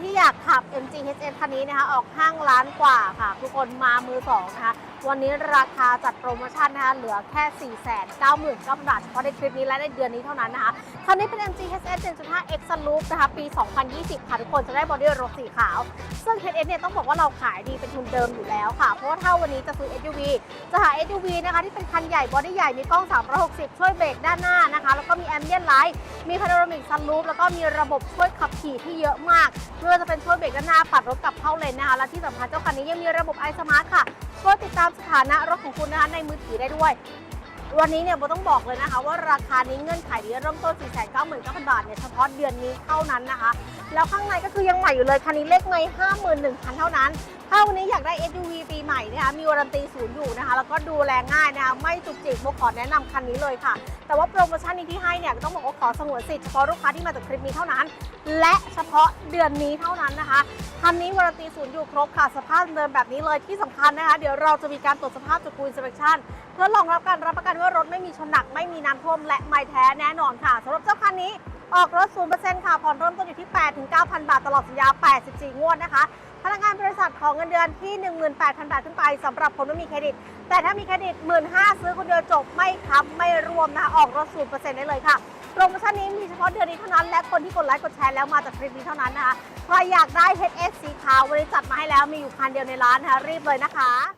ที่อยากขับ MG HS คันนี้นะคะ ออกห้างล้านกว่าค่ะ ทุกคนมามือสองนะคะ วันนี้ราคาจัดโปรโมชั่นนะคะ เหลือแค่ 4 9 9 0 0 0 0บาทเฉพาะในคลิปนี้และในเดือนนี้เท่านั้นนะคะ คันนี้เป็น MG HS 1.5 X Sunroof นะคะ ปี 2020 ค่ะทุกคนจะได้บอดี้รถสีขาว ซึ่ง HS เนี่ยต้องบอกว่าเราขายดีเป็นทุนเดิมอยู่แล้วค่ะ เพราะว่าถ้าวันนี้จะซื้อ SUV จะหา SUV นะคะที่เป็นคันใหญ่บอดี้ใหญ่มีกล้อง 360 ช่วยเบรกด้านหน้านะคะ แล้วก็มีแอมเบียนไลท์มีพาโนรามิกซันรูฟแล้วก็มีระบบช่วยขับขี่ที่เยอะมากไม่ว่าจะเป็นช่วยเบรกด้านหน้าปัดรถกลับเข้าเลนนะคะและที่สำคัญเจ้าคันนี้ยังมีระบบไอสมาร์ทค่ะช่วยติดตามสถานะรถของคุณนะคะในมือถือได้ด้วยวันนี้เนี่ยโบต้องบอกเลยนะคะว่าราคานี้เงื่อนไขนี้เริ่มต้น 4 9 9 0 0 0 บาทเนี่ยเฉพาะเดือนนี้เท่านั้นนะคะ แล้วข้างในก็คือยังใหม่อยู่เลยคันนี้เลขไม่51,000 เท่านั้น ถ้าวันนี้อยากได้ SUV ปีใหม่เนะคะมีวารันตีศูนย์อยู่นะคะ แล้วก็ดูแลง่ายนะคะไม่จุกจิกโบขอแนะนำคันนี้เลยค่ะ แต่ว่าโปรโมชั่นนี้ที่ให้เนี่ยต้องบอกว่าขอสงวนสิทธิ์เฉพาะลูกค้าที่มาจากคลิปนี้เท่านั้น และเฉพาะเดือนนี้เท่านั้นนะคะคันนี้วารันตีศูนย์อยู่ครบค่ะสภาพเดิมแบบนี้เลยที่สำคัญนะคะเดี๋ยวเราจะมีการตรวจสภาพจากกูอินสเปคชั่นเพื่อรองรับการรับประกันว่ารถไม่มีชนหนักไม่มีน้ำท่วมและไม่แท้แน่นอนค่ะสำหรับเจ้าคันนี้ ออกรถ 0%ค่ะ ผ่อนเริ่มต้นอยู่ที่ 8-9,000 บาท ตลอดสัญญา 84 งวดนะคะ พนักงานบริษัทของเงินเดือนที่ 18,000 บาทขึ้นไปสำหรับคนไม่มีเครดิต แต่ถ้ามีเครดิต 15,000 ซื้อคนเดียวจบ ไม่ค้ำไม่รวมนะคะออกรถ 0%ได้เลยค่ะ โปรโมชั่นนี้มีเฉพาะเดือนนี้เท่านั้น และคนที่กดไลค์กดแชร์แล้วมาจากคลิปนี้เท่านั้นนะคะ ใครอยากได้ HS สีขาววันนี้จัดมาให้แล้ว มีอยู่คันเดียวในร้านนะคะ รีบเลยนะคะ